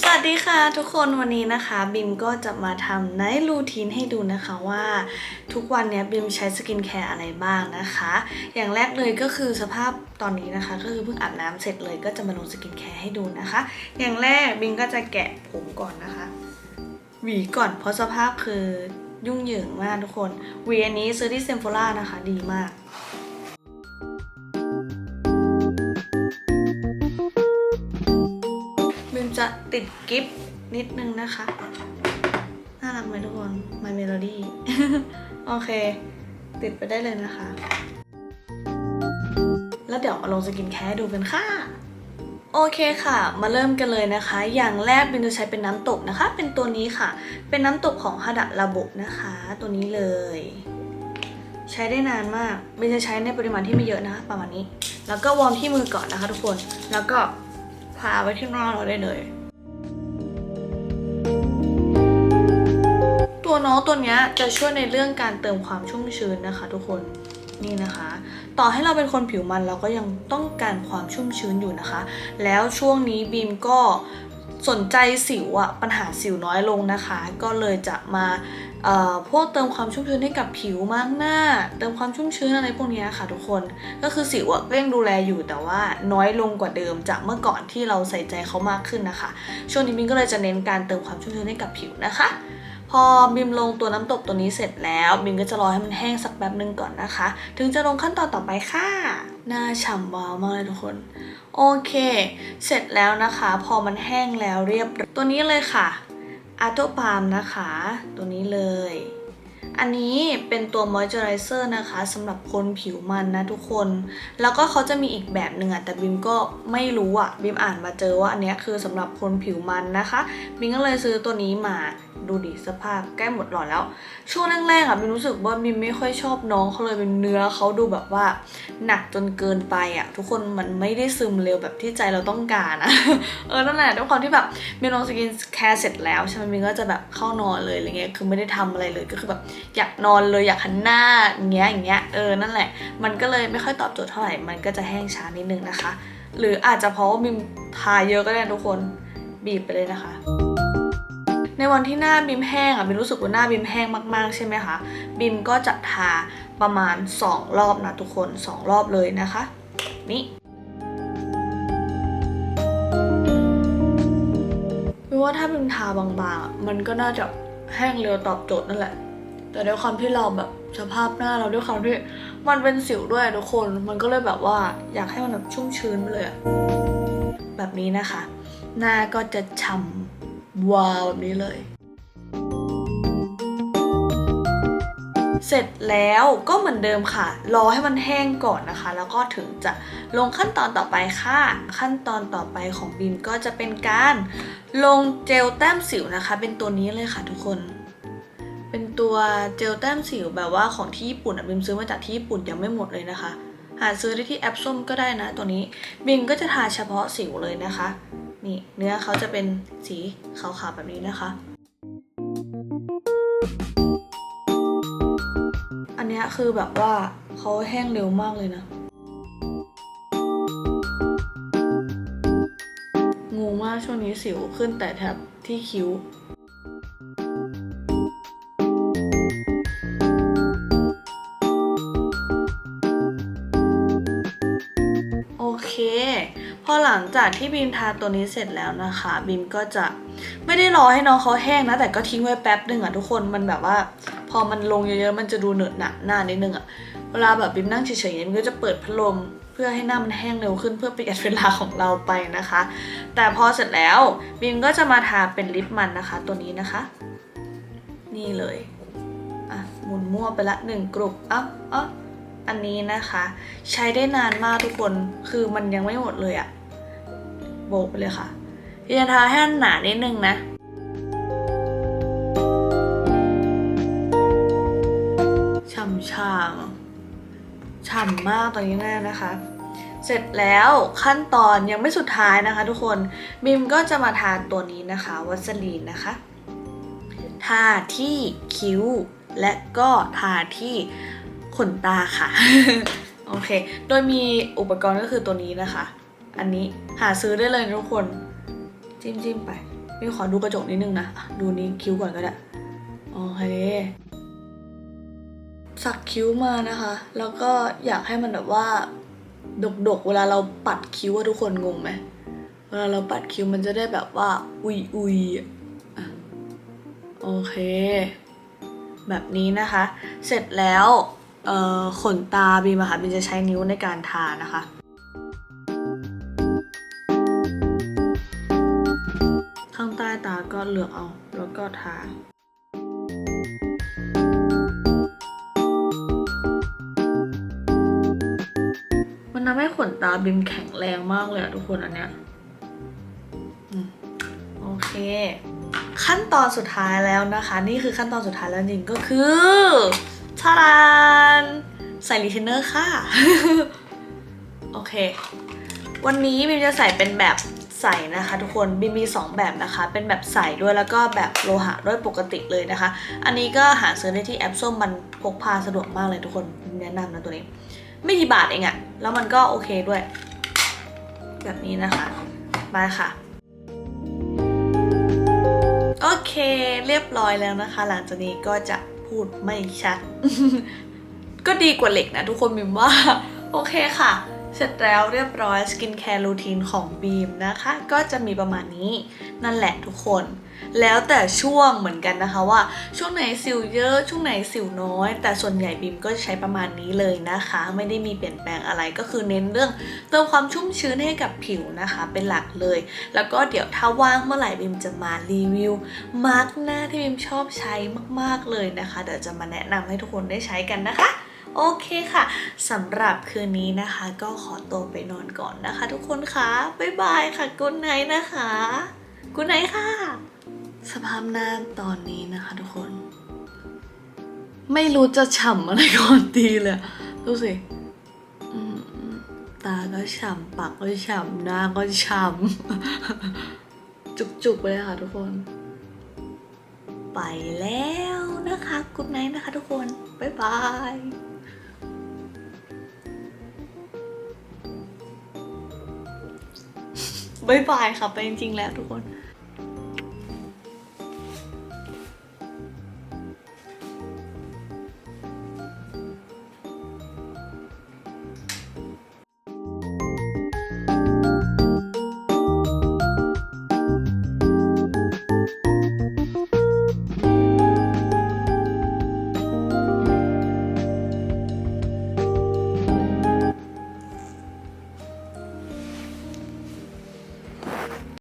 สวัสดีค่ะทุกคนวันนี้นะคะบิมก็จะมาทำไนท์รูทีนให้ดูนะคะว่าทุกวันเนี้ยบิมใช้สกินแคร์อะไรบ้างนะคะ อย่างแรกเลยก็คือสภาพตอนนี้นะคะก็คือเพิ่งอาบน้ำเสร็จเลยก็จะมาลงสกินแคร์ให้ดูนะคะ อย่างแรกบิมก็จะแกะผมก่อนนะคะ หวีก่อนเพราะสภาพคือยุ่งเหยิงมากทุกคนหวีอันนี้ซื้อที่เซมโฟล่านะคะ ดีมาก ติดกิฟต์นิดนึงนะคะ น่ารักไหมทุกคน My Melody โอเค ติดไปได้เลยนะคะ แล้วเดี๋ยวมาลงสกินแคร์ดูกันค่ะโอเคค่ะ มาเริ่มกันเลยนะคะ อย่างแรกเบินจะใช้เป็นน้ำตกนะคะ เป็นตัวนี้ค่ะ เป็นน้ำตกของฮาดะระบบนะคะ ตัวนี้เลย ใช้ได้นานมากบินจะใช้ในปริมาณที่ไม่เยอะนะคะ ประมาณนี้ แล้วก็วอร์มที่มือก่อนนะคะ ทุกคน แล้วก็พาไว้ที่หน้าเราได้เลย ตัวน้องตัวนี้จะช่วยในเรื่องการเติมความชุ่มชื้นนะคะ ทุกคนนี่นะคะ ต่อให้เราเป็นคนผิวมันเราก็ยังต้องการความชุ่มชื้นอยู่นะคะ แล้วช่วงนี้บีมก็สนใจสิวอะปัญหาสิวน้อยลงนะคะ ก็เลยจะมาเอ่อพวกเติมความชุ่มชื้นให้กับผิวมากหน้า เติมความชุ่มชื้นอะไรพวกเนี้ยค่ะทุกคนก็คือสิวอะก็ยังดูแลอยู่แต่ว่าน้อยลงกว่าเดิมจากเมื่อก่อนที่เราใส่ใจเขามากขึ้นนะคะ ช่วงนี้บิมก็เลยจะเน้นการเติมความชุ่มชื้นให้กับผิวนะคะ พอบิมลงตัวน้ำตกตัวนี้เสร็จแล้วบิมก็จะรอให้มันแห้งสักแป๊บนึงก่อนนะคะ ถึงจะลงขั้นตอนต่อไปค่ะหน้าฉ่ำวาวมากเลยทุกคน โอเค เสร็จแล้วนะคะ พอมันแห้งแล้วเรียบตัวนี้เลยค่ะอาร์โตปาล์มนะคะ ตัวนี้เลย อันนี้เป็นตัวมอยเจอไรเซอร์นะคะสำหรับคนผิวมันนะทุกคน แล้วก็เขาจะมีอีกแบบหนึ่งอะแต่บิมก็ไม่รู้อะบิมอ่านมาเจอว่าอันนี้คือสำหรับคนผิวมันนะคะบิมก็เลยซื้อตัวนี้มาดูดิสภาพใกล้หมดหลอดแล้ว ช่วงแรกๆอะบิมรู้สึกว่าบิมไม่ค่อยชอบน้องเขาเลยเป็นเนื้อเขาดูแบบว่า หนักจนเกินไปอะทุกคนมันไม่ได้ซึมเร็วแบบที่ใจเราต้องการอะเออนั่นแหละด้วยความที่แบบบิมลงสกินแคร์เสร็จแล้วใช่ไหมบิมก็จะแบบเข้านอนเลยอะไรเงี้ยคือไม่ได้ทำอะไรเลยก็คือแบบอยากนอนเลยอยากหันหน้าอย่างเงี้ยอย่างเงี้ยเออนั่นแหละ มันก็เลยไม่ค่อยตอบโจทย์เท่าไหร่มันก็จะแห้งช้านิดนึงนะคะ หรืออาจจะเพราะว่าบิมทาเยอะก็ได้ทุกคนบีบไปเลยนะคะในวันที่หน้าบิมแห้งอะบิมรู้สึกว่าหน้าบิมแห้งมากๆใช่ไหมคะบิมก็จะทาประมาณ 2 รอบนะทุกคน 2 รอบเลยนะคะ นี่บิมว่าถ้าบิมทาบางๆ มันก็น่าจะแห้งเร็วตอบโจทย์นั่นแหละ แต่ด้วยความที่เราแบบสภาพหน้าเราด้วยความที่มันเป็นสิวด้วยทุกคน มันก็เลยแบบว่าอยากให้มันแบบชุ่มชื้นไปเลยแบบนี้นะคะ หน้าก็จะฉ่ำวาวแบบนี้เลย เสร็จแล้วก็เหมือนเดิมค่ะ รอให้มันแห้งก่อนนะคะ แล้วก็ถึงจะลงขั้นตอนต่อไปค่ะ ขั้นตอนต่อไปของบีมก็จะเป็นการลงเจลแต้มสิวนะคะ เป็นตัวนี้เลยค่ะทุกคน เป็นตัวเจลแต้มสิวแบบว่าของที่ญี่ปุ่นอะบิมซื้อมาจากที่ญี่ปุ่นยังไม่หมดเลยนะคะ หาซื้อได้ที่แอปส้มก็ได้นะตัวนี้บิมก็จะทาเฉพาะสิวเลยนะคะ นี่เนื้อเขาจะเป็นสีขาวๆแบบนี้นะคะ อันนี้คือแบบว่าเขาแห้งเร็วมากเลยนะงงมากช่วงนี้สิวขึ้นแต่แถบที่คิ้ว อหลังจากที่บีมทาตัวนี้เสร็จแล้วนะคะบีมก็จะไม่ได้รอให้น้องเขาแห้งนะ แต่ก็ทิ้งไว้แป๊บหนึ่งอะทุกคนมันแบบว่า พอมันลงเยอะๆมันจะดูเหนอะหนะหน้านิดนึงอะเวลาแบบบีมนั่งเฉยๆบีมก็จะเปิดพัดลมเพื่อให้หน้ามันแห้งเร็วขึ้นเพื่อประหยัดเวลาของเราไปนะคะ แต่พอเสร็จแล้วบีมก็จะมาทาเป็นลิปมันนะคะ ตัวนี้นะคะ นี่เลยอะหมุนมั่วไปละหนึ่งกลุ่มอะอะอันนี้นะคะ ใช้ได้นานมากทุกคนคือมันยังไม่หมดเลยอะ โบกไปเลยค่ะพี่จะทาให้มันหนานิดนึงนะฉ่ำชาฉ่ำมากตอนนี้แน่นะคะ เสร็จแล้วขั้นตอนยังไม่สุดท้ายนะคะ ทุกคนบิมก็จะมาทาตัวนี้นะคะวัสลีนนะคะ ทาที่คิ้ว และก็ทาที่ขนตาค่ะ โอเค โดยมีอุปกรณ์ก็คือตัวนี้นะคะ อันนี้หาซื้อได้เลยทุกคน จิ้มจิ้มไปพี่ขอดูกระจกนิดนึงนะ ดูนี้คิ้วก่อนก็ได้ โอเค สักคิ้วมานะคะ แล้วก็อยากให้มันแบบว่า ดกๆ เวลาเราปัดคิ้วอะทุกคนงงไหม เวลาเราปัดคิ้วมันจะได้แบบว่า อุยอุยอโอเค แบบนี้นะคะ เสร็จแล้วขนตาบีมอะค่ะบีจะใช้นิ้วในการทานะคะ ก็เลือกเอา แล้วก็ทามันทำให้ขนตาบิมแข็งแรงมากเลยอะทุกคนอันเนี้ยโอเค ขั้นตอนสุดท้ายแล้วนะคะ นี่คือขั้นตอนสุดท้ายแล้วจริงก็คือชาดานใส่รีเทนเนอร์ค่ะ โอเค วันนี้บิมจะใส่เป็นแบบ ใส่นะคะทุกคนบิมมี2แบบนะคะ เป็นแบบใส่ด้วยแล้วก็แบบโลหะด้วยปกติเลยนะคะ อันนี้ก็หาซื้อได้ที่แอปส้มมันพกพาสะดวกมากเลยทุกคนแนะนำนะตัวนี้ ไม่กี่บาทเองอะแล้วมันก็โอเคด้วย แบบนี้นะคะมาค่ะโอเคเรียบร้อยแล้วนะคะ หลังจากนี้ก็จะพูดไม่ชัด ก็ดีกว่าเหล็กนะทุกคนบิมว่า โอเคค่ะ เสร็จแล้วเรียบร้อยสกินแคร์รูทีนของบีมนะคะ ก็จะมีประมาณนี้นั่นแหละทุกคน แล้วแต่ช่วงเหมือนกันนะคะว่า ช่วงไหนสิวเยอะ ช่วงไหนสิวน้อย แต่ส่วนใหญ่บีมก็ใช้ประมาณนี้เลยนะคะ ไม่ได้มีเปลี่ยนแปลงอะไรก็คือเน้นเรื่องเติมความชุ่มชื้นให้กับผิวนะคะ เป็นหลักเลย แล้วก็เดี๋ยวถ้าว่างเมื่อไหร่บีมจะมารีวิวมาร์กหน้าที่บีมชอบใช้มาก ๆเลยนะคะเดี๋ยวจะมาแนะนำให้ทุกคนได้ใช้กันนะคะ โอเคค่ะสำหรับคืนนี้นะคะ ก็ขอตัวไปนอนก่อนนะคะ ทุกคนคะบ๊ายบายค่ะกุนไนนะคะกุนไนค่ะ สภาพหน้าตอนนี้นะคะ ทุกคน ไม่รู้จะฉ่ำอะไรก่อนดีเลยดูสิตาก็ฉ่ำปากก็ฉ่ำหน้าก็ฉ่ำจุกๆไปเลยค่ะทุกคน ไปแล้วนะคะกุดไนท์นะคะทุกคน บ๊ายบาย บ๊ายบายค่ะ ไปจริงๆแล้วทุกคน